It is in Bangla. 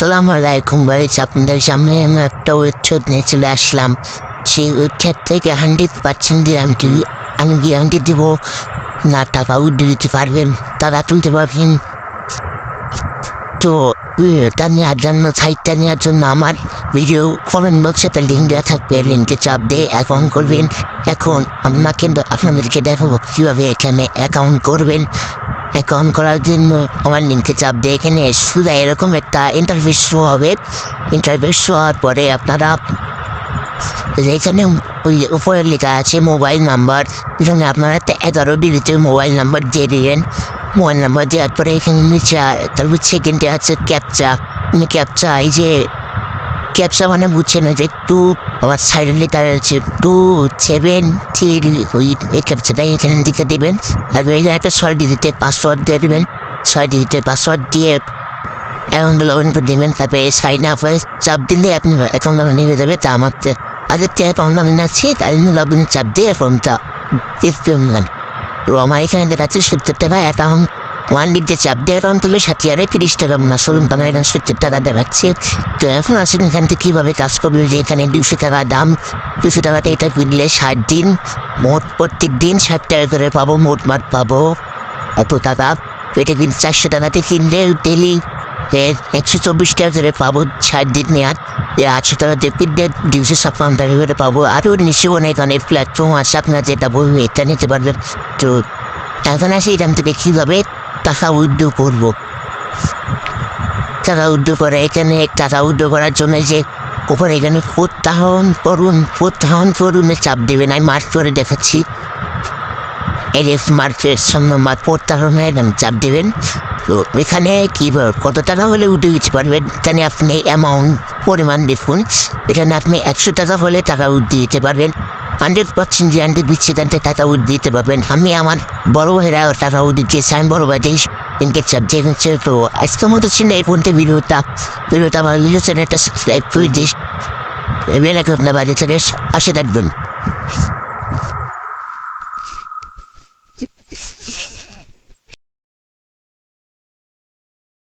আসসালামু আলাইকুম ভাই আপনাদের সামনে আমি একটা ওয়েবসাইট নিয়ে চলে আসলাম। সেই ওয়েবসাইট থেকে হান্ড্রেড পার্সেন্ট গ্যারান্টি আমি গ্যারান্টি দেবো। না, টাকা উঠে দিতে পারবেন তারা তুলতে পারবেন। তো এটা নেওয়ার জন্য সাইটটা নেওয়ার জন্য আমার ভিডিও কমেন্ট বক্সে একটা লিঙ্ক দেওয়া থাকবে লিঙ্কে চাপ দিয়ে অ্যাকাউন্ট করবেন। এখন আপনাকে, আপনাদেরকে দেখাবো কীভাবে এখানে অ্যাকাউন্ট করবেন। অ্যাকাউন্ট করার জন্য আমার লিঙ্কে চাপ দিয়ে এখানে শুধু এরকম একটা ইন্টারভিউ শো হবে। ইন্টারভিউ শো হওয়ার পরে আপনারা এখানে ওই উপরে লেখা আছে মোবাইল নাম্বার। এখানে আপনারা এগারো ডিজিটের মোবাইল নাম্বার দিয়ে দিলেন মোবাইল নাম্বার দেওয়ার পরে এখানে নিচে তারপর সেকেন্ডে আছে ক্যাপচা ক্যাপচা এই যে ক্যাপচা মানে বুঝছে না যে টু আমার সাইডে লেখা আছে টু সেভেন থ্রি ওই এই ক্যাপচাটা এখানে দিকে দেবেন। আর এই একটা ছয় ডিজিটের পাসওয়ার্ড দিয়ে দেবেন। ছয় ডিজিটের পাসওয়ার্ড দিয়ে অ্যাকাউন্ট লগ ইন করে দেবেন। তারপরে সাইন আপ হয়ে চাপ দিলে আপনি অ্যাকাউন্ট লগ নিয়ে যাবে। তা আমার আগের থেকে অ্যাকাউন্ট লগ ইন আছে, তাই জন্য লগ ইন চাপ দিয়ে নেন আমার এখানে দেখাচ্ছে সত্তর টাকা অ্যাকাউন্ট ওয়ান লিখতে চাপ অ্যাকাউন্ট তুলে সাথে আরে তিরিশ টাকা তোমার এখানে সত্তর টাকা দেখাচ্ছে তো এখন আসেন এখান থেকে কীভাবে কাজ করবে যে এখানে দুশো টাকা দাম। দুশো টাকাতে এটা কিনলে ষাট দিন, মোট প্রত্যেক দিন ষাট টাকা করে পাবো, মোট মাঠ পাবো। এত টাকা, এটা কিন্তু চারশো টাকাতে কিনলে ডেলি একশো চব্বিশ টাকা করে পাবো ষাট দিন এ আটশো টাকা কিনলে দুশো ছাপ্পান্ন টাকা করে পাবো। আরও নিচে অনেক অনেক প্ল্যাটফর্ম আছে, আপনার যেটা বলব এটা নিতে পারবেন। তো এখন আসি এখান থেকে কীভাবে টাকা উইথড্র করব। টাকা উইথড্র করা এখানে টাকা উইথড্র করার জন্য যে উপরে এখানে প্রত্যাহন করুন প্রত্যাহন করুনে চাপ দেবেন আমি মার্চ করে দেখাচ্ছি। যে মার্কের সামনে মার প্রত্যাহনে এখানে চাপ দেবেন। তো এখানে কী বল, কত টাকা হলে উঠে দিতে পারবেন? এখানে আপনি অ্যামাউন্ট পরিমাণ দেখুন। এখানে আপনি একশো টাকা হলে টাকা উঠতে দিতে পারবেন। হান্ড্রেড পার্সেন্ট দিচ্ছি এখান থেকে টাকা উঠ দিতে পারবেন। আমি আমার বড় ভাইরা টাকা উঠ আমি বড় ভাই ইনকে সাবজেক্ট হচ্ছে তো আজকের মতো ছিল এই পর্যন্ত ভিডিওটা। ভিডিওটা আমার ভিডিও চ্যানেলটা সাবস্ক্রাইব করে দিস। বেলাকে আপনার বাড়ি চ্যানেল আসে থাকবেন।